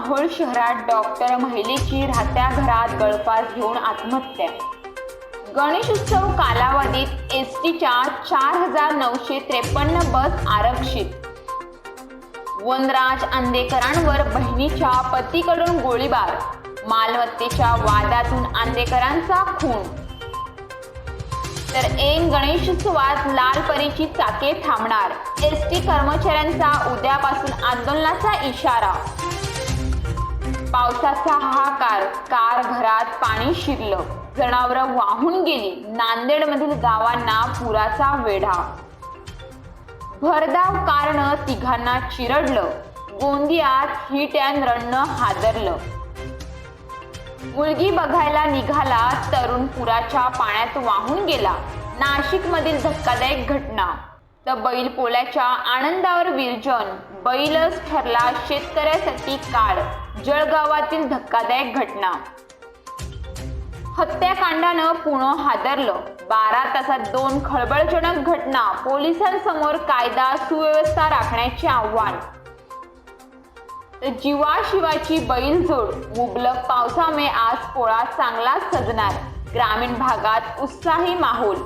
जांभूळ शहरात डॉक्टर महिलेची राहत्या घरात गळफास घेऊन आत्महत्या. गणेशोत्सव कालावधीत एस टीच्या चार हजार नऊशे त्रेपन्न बस आरक्षित. वनराज आंदेकरांवर बहिणीच्या पतीकडून गोळीबार मालमत्तेच्या वादातून आंदेकरांचा खून. तर ऐन गणेशोत्सवात लालपरीची चाके थांबणार एस टी कर्मचाऱ्यांचा उद्यापासून आंदोलनाचा इशारा. पावसाचा हाहाकार कार घरात पाणी शिरलं. जनावरं वाहून गेली. नांदेडमधील गावांना पुराचा वेढा. भरधाव कारण तिघांना चिरडलं. गोंदियात हिट अँड रननं हादरलं. मुलगी बघायला निघाला तरुण पुराच्या पाण्यात वाहून गेला. नाशिकमधील धक्कादायक घटना. तर बैल पोल्याच्या आनंदावर विरजन. बैलच ठरला शेतकऱ्यासाठी काळ. जळगावातील धक्कादायक घटना. हत्याकांडानं पुणे हादरलं. बारा तासात दोन खळबळजनक घटना. पोलिसांसमोर कायदा सुव्यवस्था राखण्याचे आव्हान. तर जीवाशिवाची बैलजोड. मुबलक पावसामुळे आज पोळा चांगलाच सजणार. ग्रामीण भागात उत्साही माहोल.